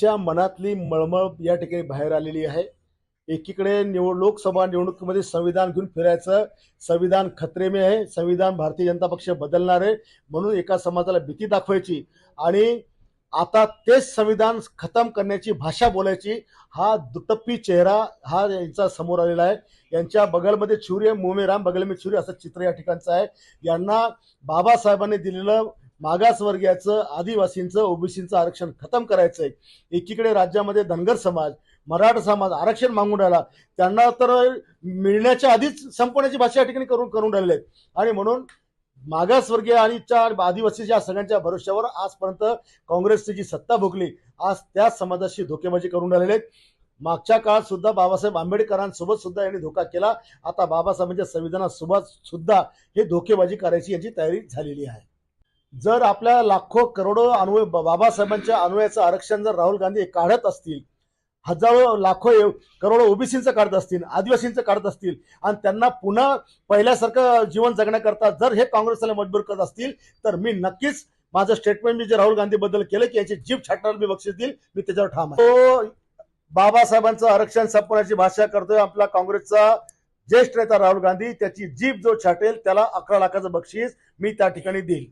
त्यांच्या मनातली मळमळ या ठिकाणी बाहेर आलेली आहे. एकीकडे निवड लोकसभा निवडणुकीमध्ये संविधान घेऊन फिरायचं संविधान खतरे में आहे संविधान भारतीय जनता पक्ष बदलणार आहे म्हणून एका समाजाला भीती दाखवायची आणि आता तेच संविधान खतम करण्याची भाषा बोलायची हा दुटप्पी चेहरा हा यांचा समोर आलेला आहे. यांच्या बगलमध्ये छुरी आहे मुंह में राम बगल में छुरी असं चित्र या ठिकाणचं आहे. यांना बाबासाहेबांनी दिलेलं मागासवर्गीयाचं आदिवासींचं ओबीसीचं आरक्षण खतम करायचं आहे एकीकडे राज्यामध्ये धनगर समाज मराठा समाज आरक्षण मागून राहिला. त्यांना तर मिळण्याच्या आधीच संपवण्याची भाषा या ठिकाणी करून करून राहिले आहेत. आणि म्हणून मागासवर्गीय आणि च्या आदिवासीच्या सगळ्यांच्या भरोश्यावर आजपर्यंत काँग्रेसची जी सत्ता भोगली आज त्या समाजाशी धोकेबाजी करून राहिलेले आहेत. मागच्या काळात सुद्धा बाबासाहेब आंबेडकरांसोबत सुद्धा यांनी धोका केला. आता बाबासाहेबांच्या संविधानासोबत सुद्धा हे धोकेबाजी करायची याची तयारी झालेली आहे. जर आपल्या लाखो करोडो अनुय बाबासाहेबांच्या अनुयाचं आरक्षण जर राहुल गांधी काढत असतील हजारो लाखो एव- करोडो ओबीसींचं काढत असतील आदिवासींचं काढत असतील आणि त्यांना पुन्हा पहिल्यासारखं जीवन जगण्याकरता जर हे काँग्रेसला मजबूर करत असतील तर मी नक्कीच माझं स्टेटमेंट मी जे राहुल गांधीबद्दल केलं की याची जीभ छाटणार मी बक्षीस देईल मी त्याच्यावर ठाम आहे. तो बाबासाहेबांचं आरक्षण संपवण्याची भाषा करतोय आपला काँग्रेसचा ज्येष्ठ नेता राहुल गांधी त्याची जीभ जो छाटेल त्याला अकरा लाखाचं बक्षीस मी त्या ठिकाणी देईल.